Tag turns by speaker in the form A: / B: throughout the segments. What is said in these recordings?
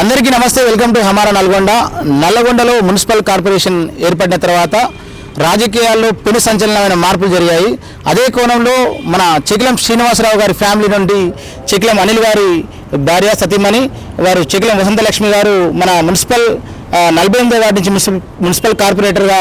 A: అందరికీ నమస్తే welcome to Hamara Nalgonda. నల్లగొండలో municipal corporation ఏర్పడిన తర్వాత రాజకీయాల్లో పెను సంచలనమైన మార్పులు జరిగాయి. అదే కోణంలో మన చెకిలం శ్రీనివాసరావు గారి ఫ్యామిలీ నుండి చెకిలం అనిల్ గారి భార్య సతీమణి వారు చెకిలం వసంతలక్ష్మి గారు మన మున్సిపల్ నలభై ఎనిమిదో వార్డు నుంచి మున్సిపల్ మున్సిపల్ కార్పొరేటర్గా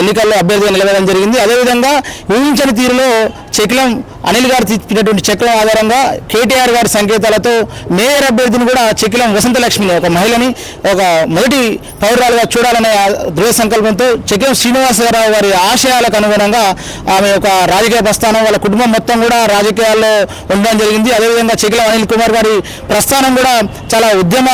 A: ఎన్నికల్లో అభ్యర్థిగా నిలవడం జరిగింది. అదేవిధంగా ఊహించని తీరులో చెక్లం అనిల్ గారు తిప్పినటువంటి చెక్లం ఆధారంగా కేటీఆర్ గారి సంకేతాలతో మేయర్ అభ్యర్థిని కూడా చెక్లం వసంతలక్ష్మిని ఒక మహిళని ఒక మొదటి పౌరురాలుగా చూడాలనే దృఢ సంకల్పంతో చక్రం శ్రీనివాసరావు గారి ఆశయాలకు అనుగుణంగా ఆమె ఒక రాజకీయ ప్రస్థానం వాళ్ళ కుటుంబం మొత్తం కూడా రాజకీయాల్లో ఉండడం జరిగింది. అదేవిధంగా చెక్లం అనిల్ కుమార్ గారి ప్రస్థానం కూడా చాలా ఉద్యమ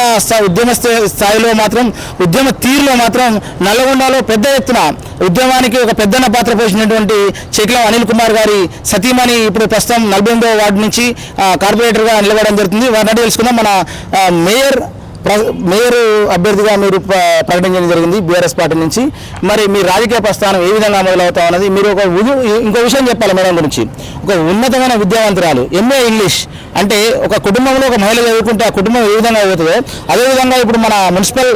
A: ఉద్యమ స్థాయిలో మాత్రం ఉద్యమ తీరులో మాత్రం నల్లగొండలో పెద్ద ఎత్తున ఉద్యమానికి ఒక పెద్దన్న పాత్ర పోషించినటువంటి చెక్లం అనిల్ కుమార్ గారి సతీమణి ఇప్పుడు ప్రస్తుతం నలభై ఎనిమిదో వార్డు నుంచి కార్పొరేటర్గా నిలబడడం జరుగుతుంది. వారిని అడిగి తెలుసుకుందాం. మన మేయర్ మేయర్ అభ్యర్థిగా మీరు ప్రకటించడం జరిగింది బీఆర్ఎస్ పార్టీ నుంచి. మరి మీ రాజకీయ ప్రస్థానం ఏ విధంగా మొదలవుతా ఉన్నది మీరు ఒక ఇంకో విషయం చెప్పాలి మేడం గురించి. ఒక ఉన్నతమైన విద్యావంతురాలు ఎంఏ ఇంగ్లీష్ అంటే ఒక కుటుంబంలో ఒక మహిళ చదువుకుంటే ఆ కుటుంబం ఏ విధంగా అవుతుందో అదేవిధంగా ఇప్పుడు మన మున్సిపల్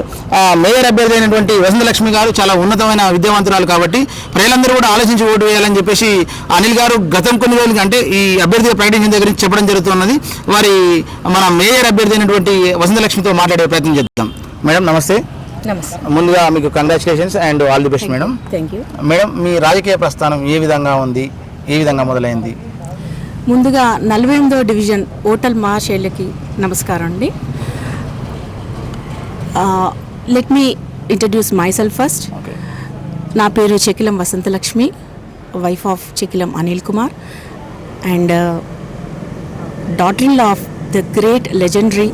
A: మేయర్ అభ్యర్థి అయినటువంటి వసంతలక్ష్మి గారు చాలా ఉన్నతమైన విద్యావంతురాలు కాబట్టి ప్రజలందరూ కూడా ఆలోచించి ఓటు వేయాలని చెప్పేసి అనిల్ గారు గతం కొన్ని రోజులకి అంటే ఈ అభ్యర్థిగా ప్రకటించిన దగ్గర చెప్పడం జరుగుతున్నది. వారి మన మేయర్ అభ్యర్థి అయినటువంటి వసంతలక్ష్మితో మాట్లాడే ప్రయత్నం చేద్దాం. మేడం నమస్తే. ముందుగా మీకు congratulations and all the best madam.
B: Thank you
A: madam మీ రాజకీయ ప్రస్థానం ఏ విధంగా ఉంది? ఏ విధంగా మొదలైంది?
B: ముందుగా నలభై ఎనిమిదో డివిజన్ ఓటల్ మహాశైలికి నమస్కారం అండి. Let me introduce myself first నా పేరు Chekilam Vasanthalakshmi wife of Chekilam Anil Kumar and daughter in law of the great legendary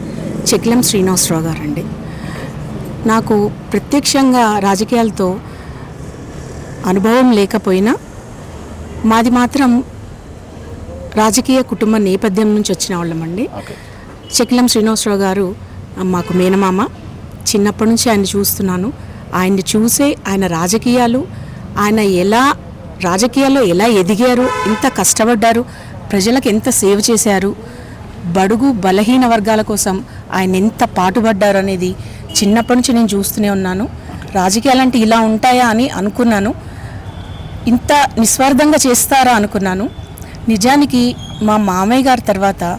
B: Chekilam Srinivasarao garu అండి నాకు ప్రత్యక్షంగా రాజకీయాలతో అనుభవం లేకపోయినా మాది మాత్రం రాజకీయ కుటుంబ నేపథ్యం నుంచి వచ్చిన వాళ్ళమండి. చెకిలం శ్రీనివాసరావు గారు మాకు మేనమామ. చిన్నప్పటి నుంచి ఆయన చూస్తున్నాను. ఆయన్ని చూసే ఆయన రాజకీయాలు ఆయన ఎలా రాజకీయాల్లో ఎలా ఎదిగారు ఎంత కష్టపడ్డారు ప్రజలకు ఎంత సేవ చేశారు బడుగు బలహీన వర్గాల కోసం ఆయన ఎంత పాటుపడ్డారు అనేది చిన్నప్పటి నుంచి నేను చూస్తూనే ఉన్నాను. రాజకీయాలు అంటే ఇలా ఉంటాయా అని అనుకున్నాను. ఇంత నిస్వార్థంగా చేస్తారా అనుకున్నాను. నిజానికి మా మామయ్య గారి తర్వాత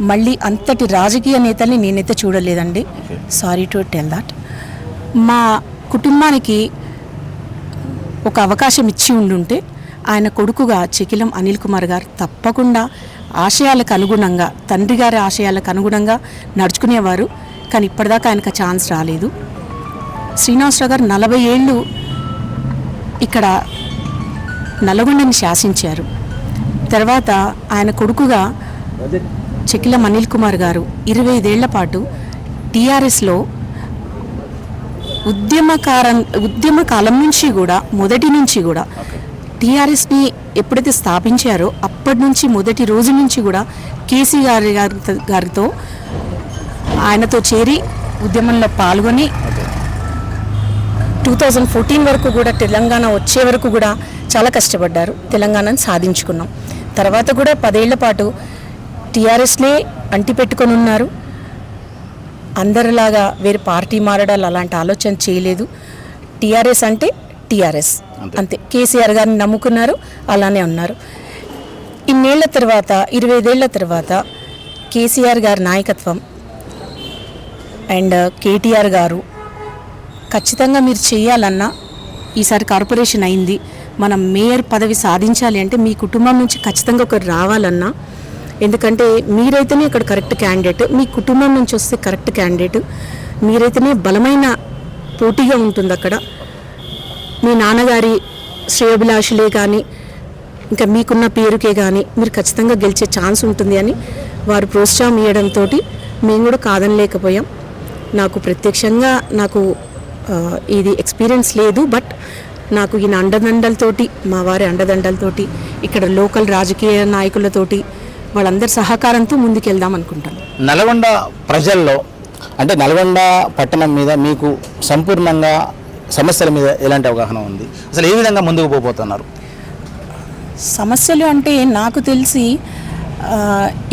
B: మళ్ళీ అంతటి రాజకీయ నేతల్ని నేనైతే చూడలేదండి. సారీ టు టెల్ దట్ మా కుటుంబానికి ఒక అవకాశం ఇచ్చి ఉండుంటే ఆయన కొడుకుగా చెకిలం అనిల్ కుమార్ గారు తప్పకుండా ఆశయాలకు అనుగుణంగా తండ్రి గారి ఆశయాలకు అనుగుణంగా నడుచుకునేవారు. కానీ ఇప్పటిదాకా ఆయనకు ఛాన్స్ రాలేదు. శ్రీనివాసరావు గారు నలభై ఏళ్ళు ఇక్కడ నల్లగొండని శాసించారు. తర్వాత ఆయన కొడుకుగా చెకిలం అనిల్ కుమార్ గారు ఇరవై ఐదేళ్ళ పాటు టీఆర్ఎస్లో ఉద్యమకార ఉద్యమ కాలం నుంచి కూడా మొదటి నుంచి కూడా టీఆర్ఎస్ని ఎప్పుడైతే స్థాపించారో అప్పటి నుంచి మొదటి రోజు నుంచి కూడా కేసీ గారి గారి- గారితో ఆయనతో చేరి ఉద్యమంలో పాల్గొని టూ థౌజండ్ ఫోర్టీన్ వరకు కూడా తెలంగాణ వచ్చే వరకు కూడా చాలా కష్టపడ్డారు. తెలంగాణను సాధించుకున్నాం. తర్వాత కూడా పదేళ్ళ పాటు టీఆర్ఎస్నే అంటిపెట్టుకొని ఉన్నారు. అందరిలాగా వేరే పార్టీ మారడాలు అలాంటి ఆలోచన చేయలేదు. టీఆర్ఎస్ అంటే టీఆర్ఎస్.
A: అంతే.
B: కేసీఆర్ గారిని నమ్ముకున్నారు అలానే ఉన్నారు. ఇన్నేళ్ళ తర్వాత ఇరవై ఐదేళ్ళ తర్వాత కేసీఆర్ గారి నాయకత్వం అండ్ కేటీఆర్ గారు ఖచ్చితంగా మీరు చేయాలన్నా ఈసారి కార్పొరేషన్ అయింది. మనం మేయర్ పదవి సాధించాలి అంటే మీ కుటుంబం నుంచి ఖచ్చితంగా ఒకరు రావాలన్నా ఎందుకంటే మీరైతేనే ఇక్కడ కరెక్ట్ క్యాండిడేట్ మీ కుటుంబం నుంచి వస్తే కరెక్ట్ క్యాండిడేట్ మీరైతేనే బలమైన పోటీగా ఉంటుంది అక్కడ. మీ నాన్నగారి శ్రేయోభిలాషులే కానీ ఇంకా మీకున్న పేరుకే కానీ మీరు ఖచ్చితంగా గెలిచే ఛాన్స్ ఉంటుంది అని వారు ప్రోత్సాహం ఇవ్వడంతో మేము కూడా కాదనలేకపోయాం. నాకు ప్రత్యక్షంగా నాకు ఇది ఎక్స్పీరియన్స్ లేదు బట్ నాకు ఈయన అండదండలతోటి మా వారి అండదండలతోటి ఇక్కడ లోకల్ రాజకీయ నాయకులతోటి వాళ్ళందరి సహకారంతో ముందుకెళ్దాం అనుకుంటాను.
A: నల్గొండ ప్రజల్లో అంటే నల్గొండ పట్టణం మీద మీకు సంపూర్ణంగా సమస్యల మీద ఎలాంటి అవగాహన ఉంది? అసలు ఏ విధంగా ముందుకు పోబోతున్నారు?
B: సమస్యలు అంటే నాకు తెలిసి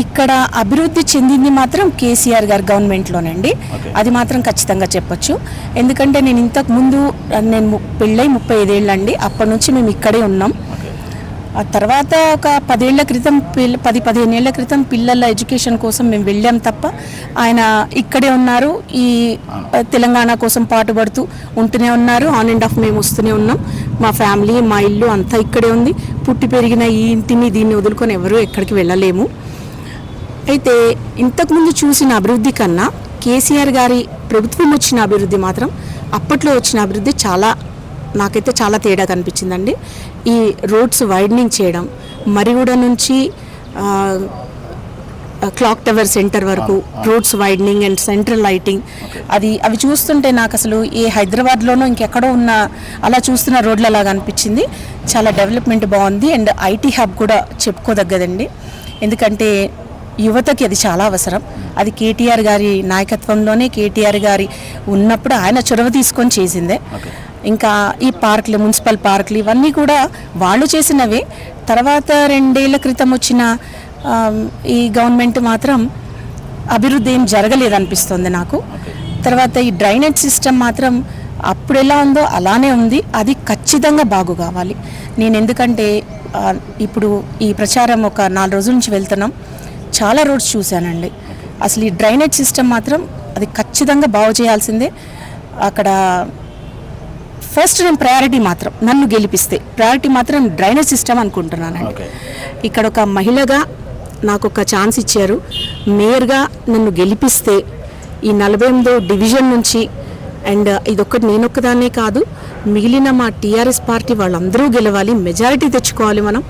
B: ఇక్కడ అభివృద్ధి చెందింది మాత్రం కేసీఆర్ గారి గవర్నమెంట్లోనండి. అది మాత్రం ఖచ్చితంగా చెప్పొచ్చు. ఎందుకంటే నేను ఇంతకు ముందు నేను పెళ్ళై ముప్పై ఐదేళ్ళండి. అప్పటి నుంచి మేము ఇక్కడే ఉన్నాం. ఆ తర్వాత ఒక పదేళ్ళ క్రితం పిల్ల పది పదిహేను ఏళ్ళ క్రితం పిల్లల ఎడ్యుకేషన్ కోసం మేము వెళ్ళాం తప్ప ఆయన ఇక్కడే ఉన్నారు ఈ తెలంగాణ కోసం పాటుపడుతూ ఉంటూనే ఉన్నారు. ఆన్ అండ్ ఆఫ్ మేము వస్తూనే ఉన్నాం. మా ఫ్యామిలీ మా ఇల్లు అంతా ఇక్కడే ఉంది. పుట్టి పెరిగిన ఈ ఇంటిని దీన్ని వదులుకొని ఎవరూ ఎక్కడికి వెళ్ళలేము. అయితే ఇంతకుముందు చూసిన అభివృద్ధి కన్నా కేసీఆర్ గారి ప్రభుత్వం వచ్చిన అభివృద్ధి మాత్రం అప్పట్లో వచ్చిన అభివృద్ధి చాలా నాకైతే చాలా తేడా కనిపించిందండి. ఈ రోడ్స్ వైడనింగ్ చేయడం మరిగూడ నుంచి క్లాక్ టవర్ సెంటర్ వరకు roads widening and central lighting. అది అవి చూస్తుంటే నాకు అసలు ఏ హైదరాబాద్లోనో ఇంకెక్కడో ఉన్న అలా చూస్తున్న రోడ్లు అలాగా అనిపించింది. చాలా డెవలప్మెంట్ బాగుంది అండ్ ఐటీ హబ్ కూడా చెప్పుకోదగ్గదండి. ఎందుకంటే యువతకి అది చాలా అవసరం. అది కేటీఆర్ గారి నాయకత్వంలోనే కేటీఆర్ గారి ఉన్నప్పుడు ఆయన చొరవ తీసుకొని చేసిందే. ఇంకా ఈ పార్కులు మున్సిపల్ పార్కులు ఇవన్నీ కూడా వాళ్ళు చేసినవే. తర్వాత రెండేళ్ళ క్రితం వచ్చిన ఈ గవర్నమెంట్ మాత్రం అభివృద్ధి ఏం జరగలేదు అనిపిస్తుంది నాకు. తర్వాత ఈ డ్రైనేజ్ సిస్టమ్ మాత్రం అప్పుడు ఎలా ఉందో అలానే ఉంది. అది ఖచ్చితంగా బాగు కావాలి. నేను ఎందుకంటే ఇప్పుడు ఈ ప్రచారం ఒక నాలుగు రోజుల నుంచి వెళ్తున్నాం. చాలా రోడ్స్ చూశానండి. అసలు ఈ డ్రైనేజ్ సిస్టమ్ మాత్రం అది ఖచ్చితంగా బాగు చేయాల్సిందే. అక్కడ ఫస్ట్ నేను ప్రయారిటీ మాత్రం నన్ను గెలిపిస్తే. ప్రయారిటీ మాత్రం డ్రైనేజ్ సిస్టమ్ అనుకుంటున్నానండి. ఇక్కడ ఒక మహిళగా నాకు ఒక ఛాన్స్ ఇచ్చారు. మేయర్గా నన్ను గెలిపిస్తే ఈ నలభై ఎనిమిదో డివిజన్ నుంచి అండ్ ఇదొక్కటి నేనొక్కదాన్నే కాదు మిగిలిన మా టీఆర్ఎస్ పార్టీ వాళ్ళందరూ గెలవాలి మెజారిటీ తెచ్చుకోవాలి మనం.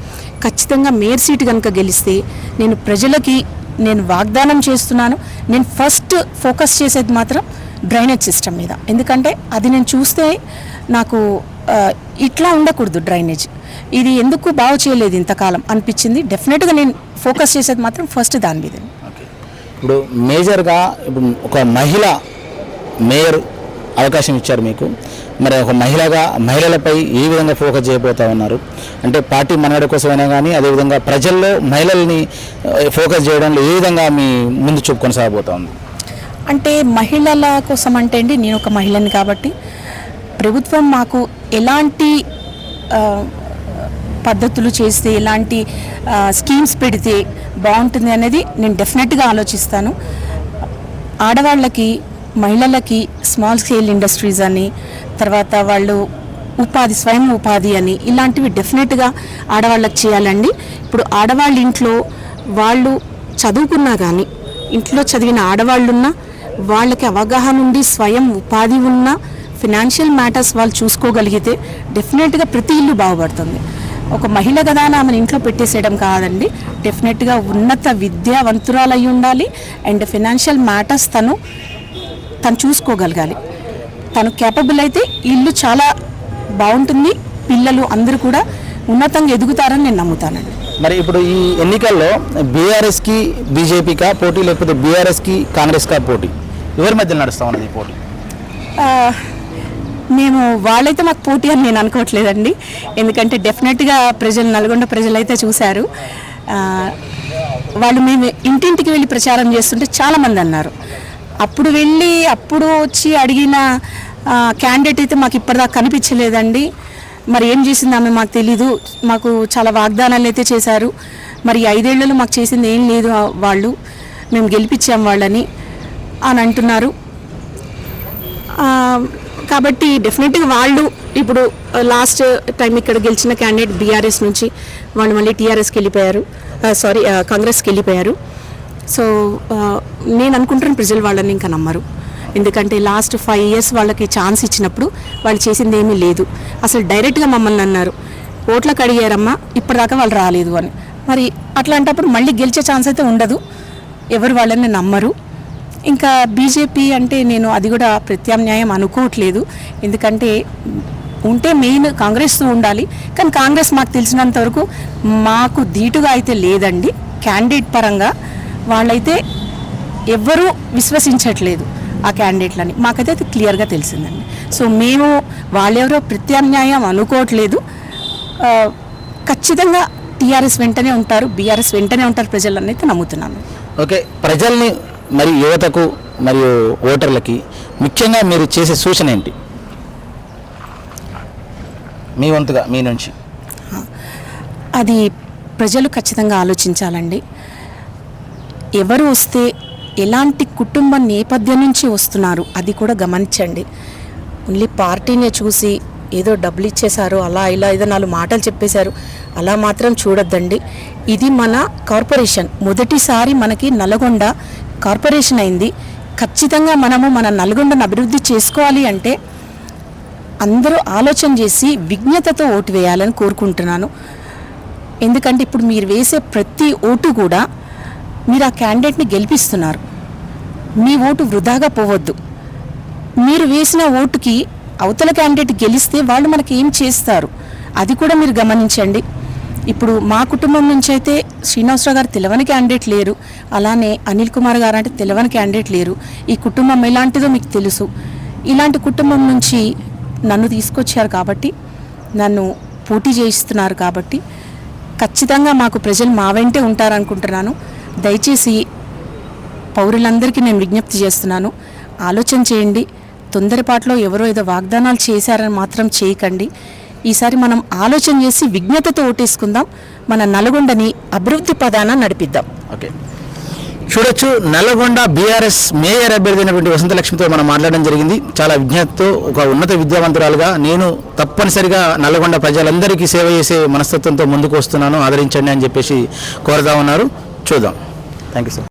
B: ఖచ్చితంగా మేయర్ సీట్ కనుక గెలిస్తే నేను ప్రజలకి నేను వాగ్దానం చేస్తున్నాను. నేను ఫస్ట్ ఫోకస్ చేసేది మాత్రం డ్రైనేజ్ సిస్టమ్ మీద. ఎందుకంటే అది నేను చూస్తే నాకు ఇట్లా ఉండకూడదు డ్రైనేజ్. ఇది ఎందుకు బాగు చేయలేదు ఇంతకాలం అనిపించింది. డెఫినెట్గా నేను ఫోకస్ చేసేది మాత్రం ఫస్ట్ దాని మీద.
A: ఇప్పుడు మేజర్గా ఇప్పుడు ఒక మహిళ మేయర్ అవకాశం ఇచ్చారు మీకు. మరి ఒక మహిళగా మహిళలపై ఏ విధంగా ఫోకస్ చేయబోతా ఉన్నారు? అంటే పార్టీ మనగడ కోసమైనా కానీ అదేవిధంగా ప్రజల్లో మహిళల్ని ఫోకస్ చేయడంలో ఏ విధంగా మీ ముందు చూపు కొనసాగబోతా ఉంది?
B: అంటే మహిళల కోసం అంటే అండి నేను ఒక మహిళని కాబట్టి ప్రభుత్వం మాకు ఎలాంటి పద్ధతులు చేస్తే ఎలాంటి స్కీమ్స్ పెడితే బాగుంటుంది అనేది నేను డెఫినెట్గా ఆలోచిస్తాను. ఆడవాళ్ళకి మహిళలకి స్మాల్ స్కేల్ ఇండస్ట్రీస్ అని తర్వాత వాళ్ళు ఉపాధి స్వయం ఉపాధి అని ఇలాంటివి డెఫినెట్గా ఆడవాళ్ళకి చేయాలండి. ఇప్పుడు ఆడవాళ్ళ ఇంట్లో వాళ్ళు చదువుకున్నా కానీ ఇంట్లో చదివిన ఆడవాళ్ళున్నా వాళ్ళకి అవగాహన ఉండి స్వయం ఉపాధి ఉన్నా ఫినాన్షియల్ మ్యాటర్స్ వాళ్ళు చూసుకోగలిగితే డెఫినెట్గా ప్రతి ఇల్లు బాగుపడుతుంది. ఒక మహిళ కదా ఆమెను ఇంట్లో పెట్టేసేయడం కాదండి. డెఫినెట్గా ఉన్నత విద్యావంతురాలు అయి ఉండాలి. అండ్ ఫినాన్షియల్ మ్యాటర్స్ తను తను చూసుకోగలగాలి. తను కేపబుల్ అయితే ఇల్లు చాలా బాగుంటుంది. పిల్లలు అందరూ కూడా ఉన్నతంగా ఎదుగుతారని నేను నమ్ముతానండి.
A: మరి ఇప్పుడు ఈ ఎన్నికల్లో బీఆర్ఎస్కి బీజేపీకా పోటీ లేకపోతే బీఆర్ఎస్కి కాంగ్రెస్కా పోటీ? ఎవరి మధ్య నడుస్తా ఉన్నది ఈ పోటీ?
B: మేము వాళ్ళైతే మాకు పోటీ అని నేను అనుకోవట్లేదండి. ఎందుకంటే డెఫినెట్గా ప్రజలు నల్గొండ ప్రజలు అయితే చూశారు వాళ్ళు మేము ఇంటింటికి వెళ్ళి ప్రచారం చేస్తుంటే చాలామంది అన్నారు. అప్పుడు వెళ్ళి అప్పుడు వచ్చి అడిగిన క్యాండిడేట్ అయితే మాకు ఇప్పటిదాకా కనిపించలేదండి. మరి ఏం చేసింది ఆమె మాకు తెలీదు. మాకు చాలా వాగ్దానాలు అయితే చేశారు. మరి ఐదేళ్ళలో మాకు చేసింది ఏం లేదు వాళ్ళు. మేము గెలిపించాం వాళ్ళని అని అంటున్నారు. కాబట్టి డెఫినెట్గా వాళ్ళు ఇప్పుడు uh, లాస్ట్ టైం ఇక్కడ గెలిచిన క్యాండిడేట్ బీఆర్ఎస్ నుంచి వాళ్ళు మళ్ళీ టీఆర్ఎస్కి వెళ్ళిపోయారు. Uh, సారీ కాంగ్రెస్కి uh, వెళ్ళిపోయారు. సో నేను అనుకుంటున్నాను ప్రజలు వాళ్ళని ఇంకా నమ్మరు. ఎందుకంటే లాస్ట్ ఫైవ్ ఇయర్స్ వాళ్ళకి ఛాన్స్ ఇచ్చినప్పుడు వాళ్ళు చేసింది ఏమీ లేదు. అసలు డైరెక్ట్గా మమ్మల్ని అన్నారు. ఓట్లకు అడిగారమ్మా ఇప్పటిదాకా వాళ్ళు రాలేదు అని. మరి అట్లాంటప్పుడు మళ్ళీ గెలిచే ఛాన్స్ అయితే ఉండదు. ఎవరు వాళ్ళని నమ్మరు. ఇంకా బీజేపీ అంటే నేను అది కూడా ప్రత్యామ్నాయం అనుకోవట్లేదు. ఎందుకంటే ఉంటే మెయిన్ కాంగ్రెస్ ఉండాలి. కానీ కాంగ్రెస్ మాకు తెలిసినంత వరకు మాకు ధీటుగా అయితే లేదండి. క్యాండిడేట్ పరంగా వాళ్ళైతే ఎవ్వరూ విశ్వసించట్లేదు ఆ క్యాండిడేట్లని. మాకైతే అది క్లియర్గా తెలిసిందండి. సో మేము వాళ్ళెవరో ప్రత్యామ్నాయం అనుకోవట్లేదు. ఖచ్చితంగా టీఆర్ఎస్ వెంటనే ఉంటారు బీఆర్ఎస్ వెంటనే ఉంటారు ప్రజలని అయితే నమ్ముతున్నాను.
A: ఓకే ప్రజల్ని మరి యువతకు మరియు ఓటర్లకి ముఖ్యంగా మీరు చేసే సూచన ఏంటి? మీ వంతుగా మీ నుంచి.
B: అది ప్రజలు ఖచ్చితంగా ఆలోచించాలండి. ఎవరు వస్తే ఎలాంటి కుటుంబ నేపథ్యం నుంచి వస్తున్నారు అది కూడా గమనించండి. ఓన్లీ పార్టీనే చూసి ఏదో డబ్బులు ఇచ్చేశారు అలా ఇలా ఏదో నాలుగు మాటలు చెప్పేశారు అలా మాత్రం చూడొద్దండి. ఇది మన కార్పొరేషన్. మొదటిసారి మనకి నల్గొండ కార్పొరేషన్ అయింది. ఖచ్చితంగా మనము మన నల్గొండను అభివృద్ధి చేసుకోవాలి అంటే అందరూ ఆలోచన చేసి విజ్ఞతతో ఓటు వేయాలని కోరుకుంటున్నాను. ఎందుకంటే ఇప్పుడు మీరు వేసే ప్రతి ఓటు కూడా మీరు ఆ క్యాండిడేట్ని గెలిపిస్తున్నారు. మీ ఓటు వృధాగా పోవద్దు. మీరు వేసిన ఓటుకి అవతల క్యాండిడేట్ గెలిస్తే వాళ్ళు మనకి ఏం చేస్తారు? అది కూడా మీరు గమనించండి. ఇప్పుడు మా కుటుంబం నుంచి అయితే శ్రీనివాసరావు గారు తెలవని క్యాండిడేట్ లేరు. అలానే అనిల్ కుమార్ గారు అంటే తెలవని క్యాండిడేట్ లేరు. ఈ కుటుంబం ఎలాంటిదో మీకు తెలుసు. ఇలాంటి కుటుంబం నుంచి నన్ను తీసుకొచ్చారు కాబట్టి నన్ను పోటీ చేయిస్తున్నారు కాబట్టి ఖచ్చితంగా మాకు ప్రజలు మా వెంటే ఉంటారనుకుంటున్నాను. దయచేసి పౌరులందరికీ నేను విజ్ఞప్తి చేస్తున్నాను. ఆలోచన చేయండి. తొందరపాట్లో ఎవరో ఏదో వాగ్దానాలు చేశారని మాత్రం చేయకండి. ఈసారి మనం ఆలోచన చేసి విజ్ఞతతో ఓటేసుకుందాం. మన నల్గొండని అభివృద్ధి పదాన నడిపిద్దాం.
A: ఓకే. చూడొచ్చు నల్గొండ బీఆర్ఎస్ మేయర్ అభ్యర్థి అయినటువంటి వసంతలక్ష్మితో మనం మాట్లాడడం జరిగింది. చాలా విజ్ఞతతో ఒక ఉన్నత విద్యావంతురాలుగా నేను తప్పనిసరిగా నల్గొండ ప్రజలందరికీ సేవ చేసే మనస్తత్వంతో ముందుకు వస్తున్నాను. ఆదరించండి అని చెప్పేసి కోరుతా ఉన్నారు. చూద్దాం. Thank you sir.